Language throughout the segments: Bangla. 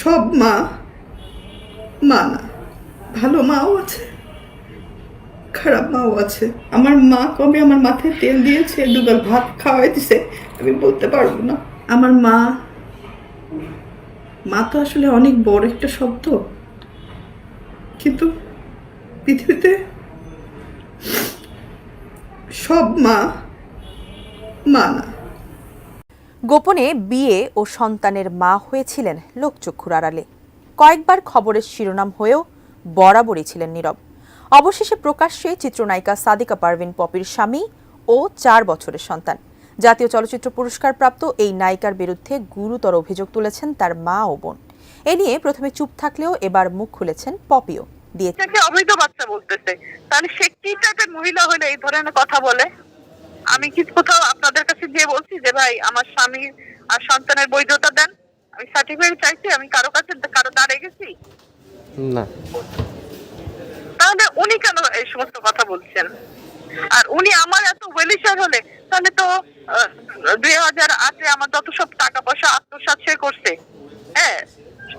সব মা মা না, ভালো মাও আছে, খারাপ মাও আছে। আমার মা কবে আমার মাথায় তেল দিয়েছে দুবার ভাত খাওয়াই দিছে আমি বলতে পারব না। আমার মা মা তো আসলে অনেক বড় একটা শব্দ। কিন্তু পৃথিবীতে সব মা মা না। গোপনে বিয়ে ও সন্তানের মা হয়েছিলেন লোকচক্ষুর আড়ালে। কয়েকবার খবরের শিরোনাম হয়েও বরাবরই ছিলেন নীরব। অবশেষে প্রকাশ্যে চিত্রনায়িকা সাদিকা পারভিন পপির স্বামী ও চার বছরের সন্তান। জাতীয় চলচ্চিত্র পুরস্কার প্রাপ্ত এই নায়িকার বিরুদ্ধে গুরুতর অভিযোগ তুলেছেন তার মা ও বোন। এ নিয়ে প্রথমে চুপ থাকলেও এবার মুখ খুলেছেন পপিও। দিয়ে অবৈধ বাচ্চা বলতেছে। তাহলে সে কি টাইপের মহিলা হলে এই ধরনের কথা বলে? আমি কি কোথাও আপনাদের যে ভাই আমার স্বামী আর সন্তানের বৈধতা দেন। আমি সার্টিফিকেট চাইছি আমি কারও কাছে কারও দাঁড়িয়ে গেছি। না। তাহলে উনি কেন এই সমস্ত কথা বলছেন? আর উনি আমার এত ওয়েলিশার হলে তাহলে তো দুই হাজার আটে আমার যত সব টাকা পয়সা আত্মসাৎ সে করছে হ্যাঁ?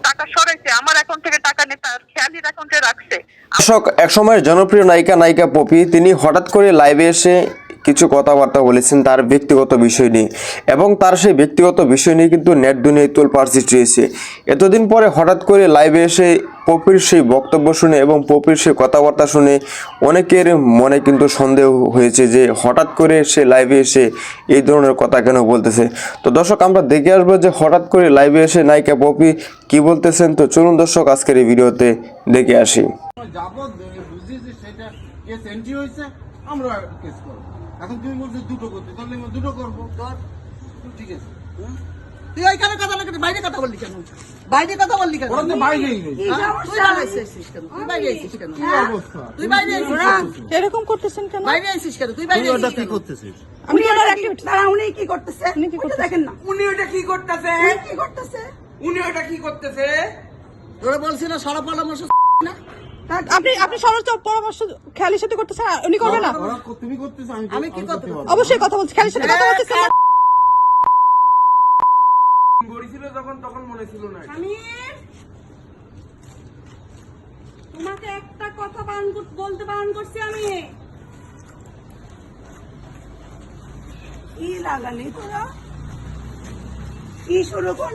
টাকা সরাইছে আমার অ্যাকাউন্ট থেকে টাকা নিয়ে তার খেয়ালির অ্যাকাউন্টে রাখছে। দর্শক একসময়ের জনপ্রিয় নায়িকা নায়িকা পপি তিনি হঠাৎ করে লাইভে এসে কিছু কথাবার্তা বলেছেন তার ব্যক্তিগত বিষয় নিয়ে। এবং তার সেই ব্যক্তিগত বিষয় নিয়ে কিন্তু নেট দুনিয়ায় তোলপাড় সৃষ্টি হয়েছে এতদিন পরে হঠাৎ করে লাইভে এসে পপির সেই বক্তব্য শুনে এবং পপির সেই কথাবার্তা শুনে অনেকের মনে কিন্তু সন্দেহ হয়েছে যে হঠাৎ করে সে লাইভে এসে এই ধরনের কথা কেন বলতেছে। তো দর্শক, আমরা দেখে আসব যে হঠাৎ করে লাইভে এসে নায়িকা পপি কি বলতেছেন। তো চলুন দর্শক, আজকের এই ভিডিওতে দেখে আসি। সেটা কেস এন্ট্রি হয়েছে। আমরা কেস করব। এখন তুমি বলছো দুটো করতে তাহলে আমি দুটো করব। কর ঠিক আছে। হুম? তুই ওইখানে কথা বললি কেন? বাইরে কথা বললি কেন? বাইরে কথা বললি কেন? ওরা বাইরেই হ্যাঁ? তুই বাইরে কেন? তুই বাইরে এসেছিস কেন? তুই বাইরে এসেছিস এরকম করতেছেন কেন? বাইরে এসেছিস কেন? তুই বাইরে তুই ওটা এসেছিস কি করতেছিস? উনি ওনার কি করতেছে? ওইটা দেখেন না। উনি ওটা কি করতেছে? উনি কি করতেছে? উনি ওটা কি করতেছে? তোরা বলছি না সরব পরামর্শ না? আপনি আপনি সরজ পরামর্শ খেয়ালির সাথে করতেছেন উনি করবে না? তুমি করতেছো আমি আমি কি করতে পারব অবশ্যই কথা বলছি খেয়ালির সাথে কথা? যখন তখন মনে ছিল না তোমাকে একটা কথা কর- বলতে বারণ করছি আমি। কি লাগালি তোরা? কি শুরু কর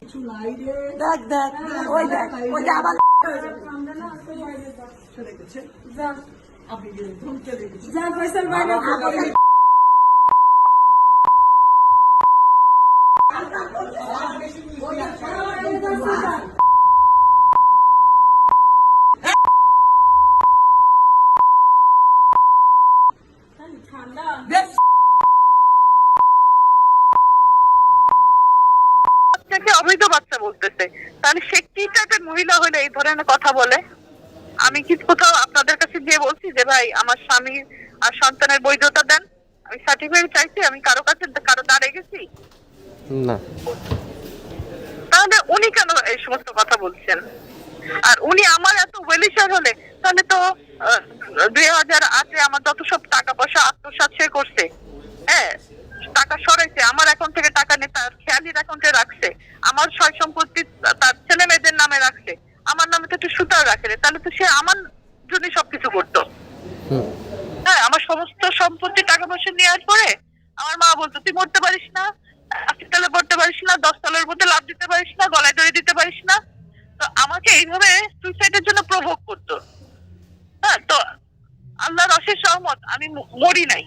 দেখ দেখ ওই দেখ ওই যে আবার যা ফয়সাল বাইরে তাকে অবৈধ বাচ্চা বলতেছে। তাহলে সে কি টাইপের মহিলা হলে এই ধরনের কথা বলে? আমি কি কোথাও আপনাদের কাছে গিয়ে বলছি যে ভাই আমার স্বামী আর সন্তানের বৈধতা দেন? আমি সার্টিফিকেট চাইছি আমি কারও কাছে কারও দাঁড়িয়ে গেছি? না। তাহলে উনি কেন এই সমস্ত কথা বলছেন? আর উনি আমার এত ওয়েলিশার হলে তাহলে তো দুই হাজার আটে আমার যত সব টাকা পয়সা আত্মসাৎ সে করছে হ্যাঁ? টাকা সরাইছে আমার অ্যাকাউন্ট থেকে টাকা নিয়ে তার খেয়ালির অ্যাকাউন্টে রাখছে আমার সয় সম্পত্তি তার ছেলে মেয়েদের নামে রাখছে আমার নামে তো একটু সুতার রাখে তাহলে তো সে আমার জন্য সবকিছু করতো। হ্যাঁ আমার সমস্ত সম্পত্তি টাকা পয়সা নেওয়ার পরে আমার মা বলতো তুই মরতে পারিস না হসপিটালে পড়তে পারিস না দশ তলের মধ্যে লাভ দিতে পারিস না গলায় দড়ি দিতে পারিস না। তো আমাকে এইভাবে সুইসাইডের জন্য প্রভোগ করতো। হ্যাঁ তো আল্লাহর অশেষ সহমত আমি মরি নাই।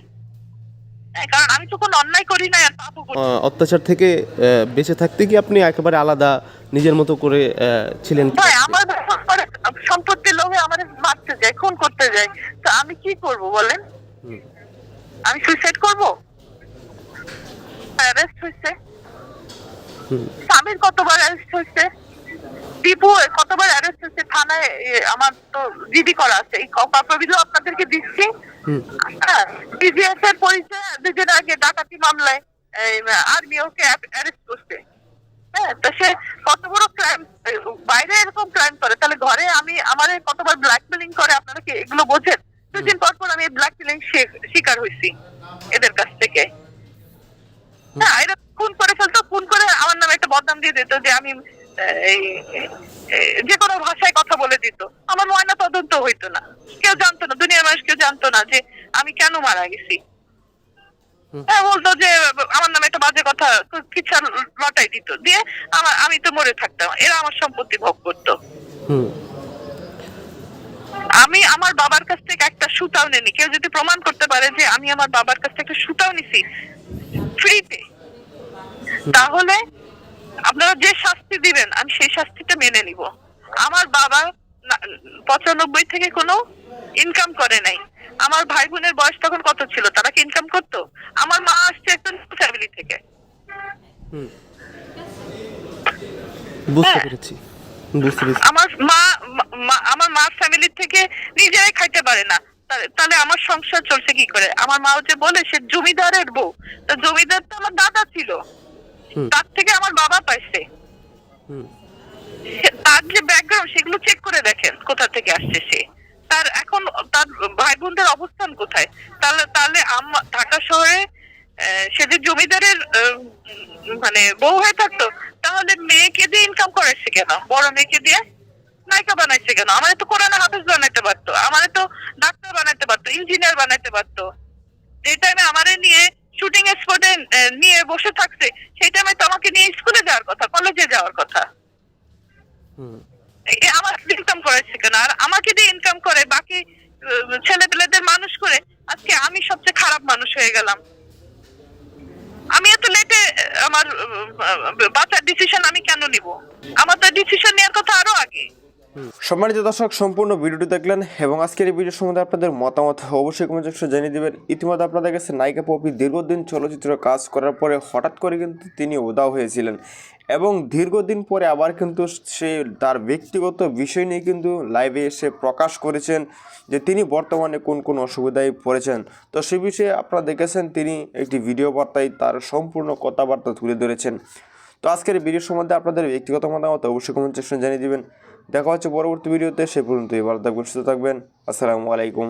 হ্যাঁ, কারণ আমি তো কোনো অন্যায় করি নাই আর পাপও করি অত্যাচার থেকে বেঁচে থাকতে কি আপনি একেবারে আলাদা নিজের মতো করে ছিলেন? ভাই আমার সম্পত্তির লোভে আমার মারতে যায় খুন করতে যায়। তো আমি কি করব বলেন? আমি সুইসাইড করব? অ্যারেস্ট হয়েছে। স্বামীর কতবার অ্যারেস্ট হয়েছে? দীপু কতবার অ্যারেস্ট হয়েছে? থানায় আমার তো জিডি করা আছে। এই কপাগুলো আপনাদেরকে দিচ্ছি। হ্যাঁ বিজিএস এর পরিচয় দুদিন আগে ডাকাতি মামলায় আর্মি ওকে অ্যারেস্ট করছে। হ্যাঁ তো সে কত বড় বাইরে এরকম ক্রাইম করে। তাহলে ঘরে আমি আমার কতবার ব্ল্যাকমেলিং করে, আপনারা কি এগুলো বোঝেন? দুদিন পর পর আমি ব্ল্যাকমেলিং শিকার হয়েছি এদের কাছ থেকে। হ্যাঁ এরা খুন করে ফেলতো, খুন করে আমার নামে একটা বদনাম দিয়ে দিত যে আমি যে কোনো ভাষায় কথা বলে দিত। আমার ময়না তদন্ত হইতো না। কেউ জানতো না, দুনিয়ার মানুষ কেউ জানতো না যে আমি কেন মারা গেছি। হ্যাঁ বলতো যে আমার নামে একটা বাজে কথা কিছু লটাই দিত। দিয়ে আমার আমি তো মরে থাকতাম। এরা আমার সম্পত্তি ভোগ করতো। আমি আমার বাবার কাছ থেকে একটা সুতাও নেনি কেউ যদি প্রমাণ করতে পারে যে আমি আমার বাবার কাছ থেকে সুতাও নিছি ফ্রিতে তাহলে আপনারা যে শাস্তি দিবেন আমি সেই শাস্তিটা মেনে নিব। আমার বাবা পঁচানব্বই থেকে কোনো ইনকাম করে নাই। আমার ভাই বোনের বয়স তখন কত ছিল? তারা কি ইনকাম করতো? আমার মা আসছে একটা ফ্যামিলি থেকে। বুঝতে হ্যাঁ। পেরেছি। আমার মা মা- আমার মা ফ্যামিলি থেকে নিজেরাই খাইতে পারে না। তাহলে- আমার সংসার চলছে কি করে? আমার মাও যে বলে সে জমিদারের বউ। তা জমিদার তো আমার দাদা ছিল। তার থেকে আমার বাবা পাইছে। তার যে ব্যাকগ্রাউন্ড সেগুলো চেক করে দেখেন কোথা থেকে আসছে সে। তার এখন তার অবস্থান কোথায়? তাহলে তাহলে ঢাকা শহরে সে যে জমিদারের মানে বউ হয়ে থাকতো তাহলে মেয়েকে দিয়ে ইনকাম করেছে কেন? বড় মেয়েকে দিয়ে নায়িকা বানাইছে কেন? আমার তো কোরআনে হাফেজ বানাইতে পারতো আমার তো ডাক্তার বানাইতে পারতো ইঞ্জিনিয়ার বানাইতে পারতো। যে টাইমে আমারে নিয়ে শুটিং স্পটে নিয়ে বসে থাকছে সেই টাইমে তো আমাকে নিয়ে স্কুলে যাওয়ার কথা কলেজে যাওয়ার কথা। আমার ইনকাম করেছে কেন? আর আমাকে দিয়ে ইনকাম করে বাকি ছেলে পেলেদের মানুষ করে আজকে আমি সবচেয়ে খারাপ মানুষ হয়ে গেলাম। আমি এত লেটে আমার বাচ্চার ডিসিশন আমি কেন নিব? আমার তো ডিসিশন নেওয়ার কথা আরও আগে। সম্মানিত দর্শক, সম্পূর্ণ ভিডিওটি দেখলেন এবং আজকের এই ভিডিও সম্বন্ধে আপনাদের মতামত অবশ্যই কমেন্ট সেকশনে জানিয়ে দেবেন। ইতিমধ্যে আপনাদের কাছে নায়িকা পপি দীর্ঘদিন চলচ্চিত্র কাজ করার পরে হঠাৎ করে কিন্তু তিনি উদাও হয়েছিলেন এবং দীর্ঘদিন পরে আবার কিন্তু সে তার ব্যক্তিগত বিষয় নিয়ে কিন্তু লাইভে এসে প্রকাশ করেছেন যে তিনি বর্তমানে কোন কোন অসুবিধায় পড়েছেন। তো সে বিষয়ে আপনারা দেখেছেন তিনি একটি ভিডিও বার্তায় তার সম্পূর্ণ কথাবার্তা তুলে ধরেছেন। তো আজকের ভিডিও সম্বন্ধে আপনাদের ব্যক্তিগত মতামত অবশ্যই কমেন্ট সেকশনে জানিয়ে দেবেন। দেখা হচ্ছে পরবর্তী ভিডিওতে সে পর্যন্ত এবার থাকবেন, সুস্থ থাকবেন। আসসালামু আলাইকুম।